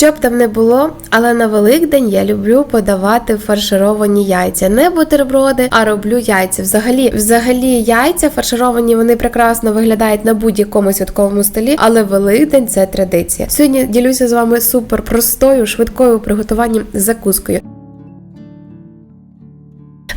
Що б там не було, але на Великдень я люблю подавати фаршировані яйця. Не бутерброди, а роблю яйця. Взагалі, взагалі, яйця фаршировані вони прекрасно виглядають на будь-якому святковому столі, але Великдень це традиція. Сьогодні ділюся з вами супер простою, швидкою приготуванням закускою.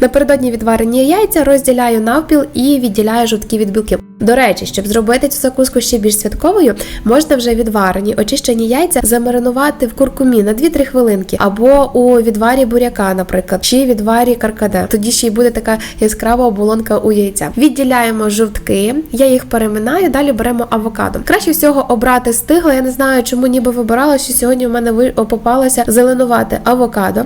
Напередодні відварені яйця розділяю навпіл і відділяю жовтки від білків. До речі, щоб зробити цю закуску ще більш святковою, можна вже відварені очищені яйця замаринувати в куркумі на 2-3 хвилинки, або у відварі буряка, наприклад, чи відварі каркаде. Тоді ще й буде така яскрава оболонка у яйця. Відділяємо жовтки, я їх переминаю, далі беремо авокадо. Краще всього обрати стигле. Я не знаю, чому ніби вибирала, що сьогодні в мене попалося зеленувате авокадо.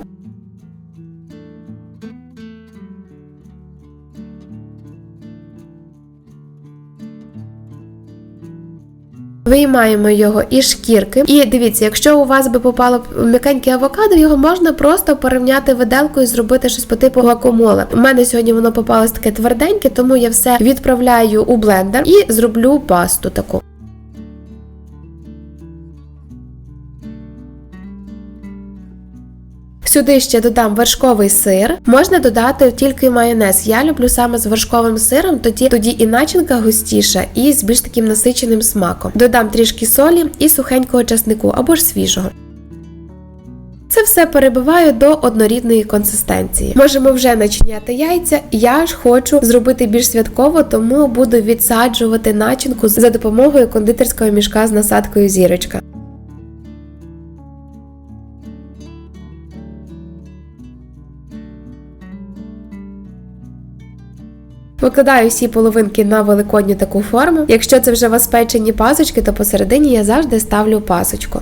Виймаємо його із шкірки. І дивіться, якщо у вас би попало м'якеньке авокадо, його можна просто порівняти виделкою і зробити щось по типу гакомоле. У мене сьогодні воно попалось таке тверденьке, тому я все відправляю у блендер і зроблю пасту таку. Сюди ще додам вершковий сир. Можна додати тільки майонез. Я люблю саме з вершковим сиром, тоді, тоді і начинка густіша, і з більш таким насиченим смаком. Додам трішки солі і сухенького часнику або ж свіжого. Це все перебиваю до однорідної консистенції. Можемо вже начиняти яйця. Я ж хочу зробити більш святково, тому буду відсаджувати начинку за допомогою кондитерського мішка з насадкою зірочка. Викладаю всі половинки на великодню таку форму. Якщо це вже у вас печені пасочки, то посередині я завжди ставлю пасочку.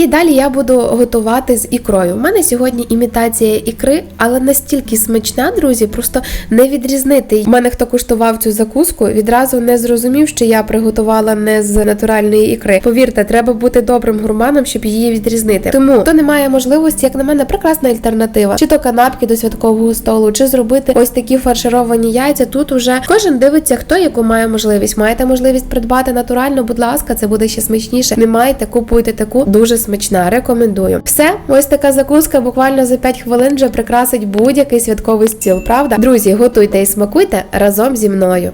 І далі я буду готувати з ікрою. У мене сьогодні імітація ікри, але настільки смачна, друзі, просто не відрізнити. У мене хто куштував цю закуску, відразу не зрозумів, що я приготувала не з натуральної ікри. Повірте, треба бути добрим гурманом, щоб її відрізнити. Тому хто не має можливості, як на мене, прекрасна альтернатива, чи то канапки до святкового столу, чи зробити ось такі фаршировані яйця. Тут уже кожен дивиться, хто яку має можливість. Маєте можливість придбати натурально, будь ласка, це буде ще смачніше. Не маєте, купуйте таку дуже смачна. Рекомендую. Все, ось така закуска. Буквально за 5 хвилин вже прикрасить будь-який святковий стіл. Правда, друзі, готуйте і смакуйте разом зі мною.